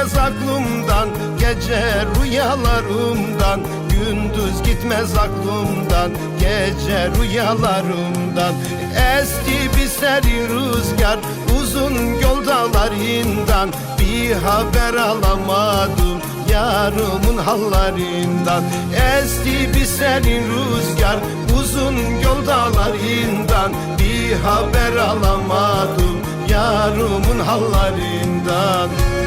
Gitmez aklımdan Gece rüyalarımdan Gündüz gitmez aklımdan Gece rüyalarımdan. Eski bir seri rüzgar Uzun yol dağlarından Bir haber alamadım Yarımın hallarından Esti bir senin rüzgar Uzun yol dağlarından Bir haber alamadım Yarımın hallarından